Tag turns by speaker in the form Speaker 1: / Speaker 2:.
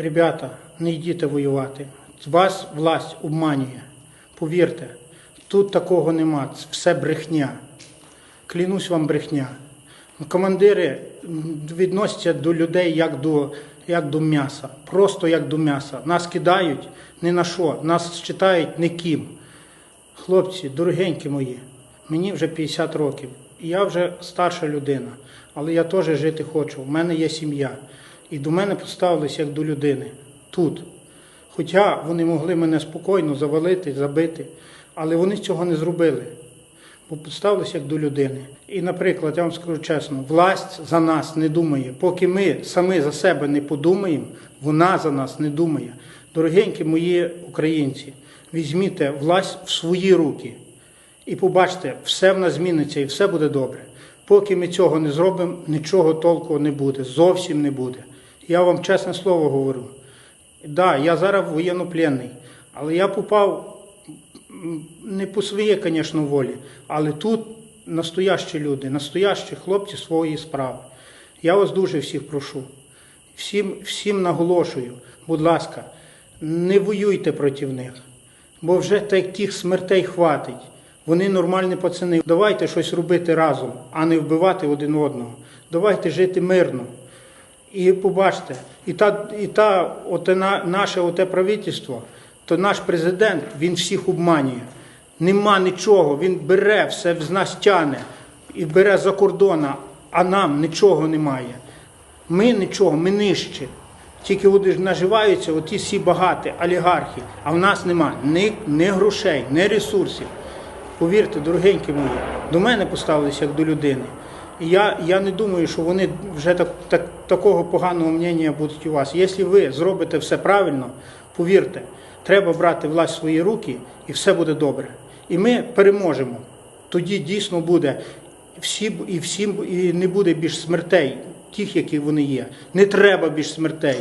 Speaker 1: Ребята, не йдіть воювати. Вас власть обманює. Повірте, тут такого нема. Це все брехня. Клянусь вам брехня. Командири відносяться до людей як до, як до м'яса. Просто як до м'яса. Нас кидають ні на що, нас читають ніким. Хлопці, дорогенькі мої, мені вже 50 років. І я вже старша людина, але я теж жити хочу. У мене є сім'я. І до мене поставились як до людини тут. Хоча вони могли мене спокійно завалити, забити, але вони цього не зробили. Бо поставилися як до людини. І, наприклад, я вам скажу чесно, власть за нас не думає. Поки ми самі за себе не подумаємо, вона за нас не думає. Дорогенькі мої українці, візьміть власть в свої руки і побачите, все в нас зміниться і все буде добре. Поки ми цього не зробимо, нічого толку не буде, зовсім не буде. Я вам чесне слово говорю. Да, я зараз воєннопленний, але я попав не по своїй, звісно, волі, але тут настоящі люди, настоящі хлопці своєї справи. Я вас дуже всіх прошу, всім, всім наголошую, будь ласка, не воюйте проти них, бо вже так тих смертей хватить. Вони нормальні пацани. Давайте щось робити разом, а не вбивати один одного. Давайте жити мирно. І побачте, і та, і та оте на, наше оте правительство, то наш президент, він всіх обманює. Нема нічого, він бере все з нас тяне і бере за кордона, а нам нічого немає. Ми нічого, ми нижче. Тільки вони наживаються, оті всі багаті олігархи, а в нас нема ні, ні грошей, ні ресурсів. Повірте, дорогенькі мої, до мене поставилися як до людини. Я, я не думаю, що вони вже так, так, такого поганого мнення будуть у вас. Якщо ви зробите все правильно, повірте, треба брати власть в свої руки і все буде добре. І ми переможемо. Тоді дійсно буде всі, і всім і не буде більш смертей, тих, які вони є. Не треба більш смертей.